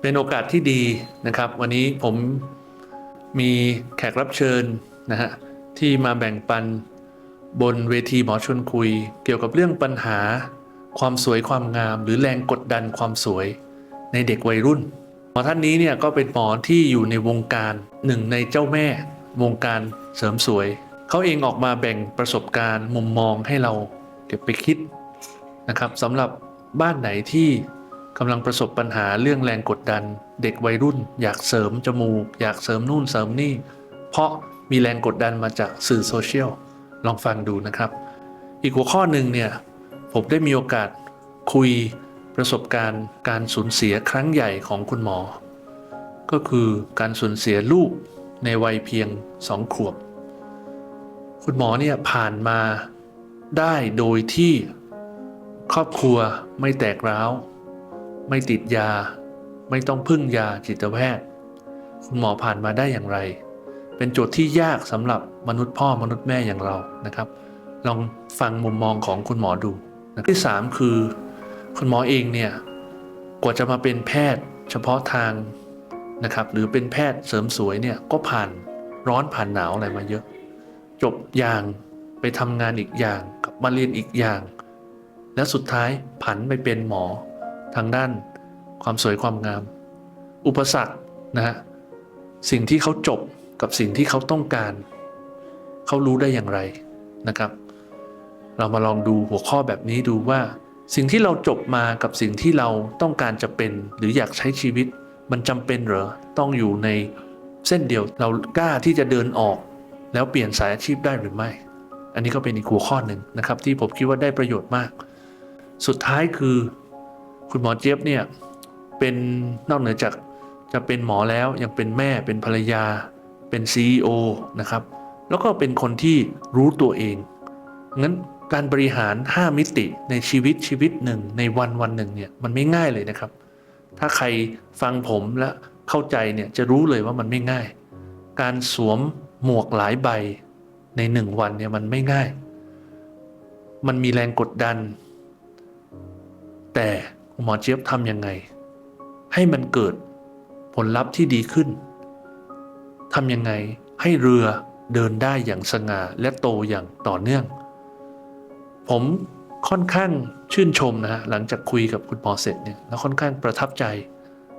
เป็นโอกาสที่ดีนะครับ วันนี้ผมมีแขกรับเชิญนะฮะที่มาแบ่งปันบนเวทีหมอชวนคุย เกี่ยวกับเรื่องปัญหา ความสวยความงาม หรือแรงกดดันความสวยในเด็กวัยรุ่น หมอท่านนี้เนี่ยก็เป็นหมอที่อยู่ในวงการหนึ่งในเจ้าแม่วงการเสริมสวย เขาเองออกมาแบ่งประสบการณ์มุมมองให้เราเก็บไปคิดนะครับสำหรับบ้านไหนที่ กำลังประสบปัญหาเรื่องแรงกดดัน เด็กวัยรุ่น อยากเสริมจมูก อยากเสริมนู่นเสริมนี่ เพราะมีแรงกดดันมาจากสื่อโซเชียลลองฟังดูนะครับ อีกหัวข้อหนึ่งเนี่ยผมได้มีโอกาสคุยประสบการณ์การสูญเสียครั้งใหญ่ของคุณหมอ ก็คือการสูญเสียลูกในวัยเพียงสองขวบ คุณหมอเนี่ยผ่านมาได้โดยที่ครอบครัวไม่แตกร้าว ไม่ติดยา ไม่ต้องพึ่งยาจิตแพทย์ คุณหมอผ่านมาได้อย่างไร เป็นโจทย์ที่ยากสำหรับมนุษย์พ่อมนุษย์แม่อย่างเรานะครับ ลองฟังมุมมองของคุณหมอดูนะที่ 3 คือ คุณหมอเองเนี่ยกว่าจะมาเป็นแพทย์เฉพาะทางนะครับ หรือเป็นแพทย์เสริมสวยเนี่ยก็ผ่านร้อนผ่านหนาวอะไรมาเยอะ จบอย่างไปทำงานอีกอย่างกลับมาเรียนอีกอย่าง แล้วสุดท้ายผันไปเป็นหมอ ทางด้านความสวยความงาม อุปสรรคนะฮะสิ่งที่เขาจบกับสิ่งที่เขาต้องการ เขารู้ได้อย่างไรนะครับ เรามาลองดูหัวข้อแบบนี้ดูว่า สิ่งที่เราจบมากับสิ่งที่เราต้องการจะเป็น หรืออยากใช้ชีวิต มันจำเป็นเหรอต้องอยู่ในเส้นเดียวเรากล้าที่จะเดินออก แล้วเปลี่ยนสายอาชีพได้หรือไม่ อันนี้ก็เป็นอีกหัวข้อหนึ่งนะครับ ที่ผมคิดว่าได้ประโยชน์มาก สุดท้ายคือ คุณหมอเจี๊ยบเนี่ยเป็นนอกเหนือจากจะเป็นหมอแล้วยังเป็นแม่เป็นภรรยา เป็น CEO นะครับ แล้วก็เป็นคนที่รู้ตัวเองงั้นการบริหาร 5 มิติในชีวิตชีวิตหนึ่งในวันวันหนึ่งเนี่ยมันไม่ง่ายเลยนะครับ ถ้าใครฟังผมและเข้าใจเนี่ยจะรู้เลยว่ามันไม่ง่าย การสวมหมวกหลายใบในหนึ่งวันเนี่ยมันไม่ง่าย มันมีแรงกดดัน แต่ หมอเจี๊ยบทำยังไง ให้มันเกิดผลลัพธ์ที่ดีขึ้นทำยังไงให้เรือเดินได้อย่างสง่าและโตอย่างต่อเนื่อง ผมค่อนข้างชื่นชมนะฮะหลังจากคุยกับคุณหมอเสร็จเนี่ยแล้วค่อนข้างประทับใจ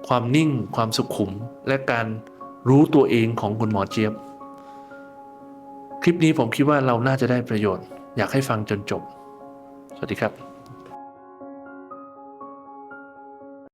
ความนิ่ง ความสุขุม และการรู้ตัวเองของคุณหมอเจี๊ยบ คลิปนี้ผมคิดว่าเราน่าจะได้ประโยชน์ อยากให้ฟังจนจบ สวัสดีครับ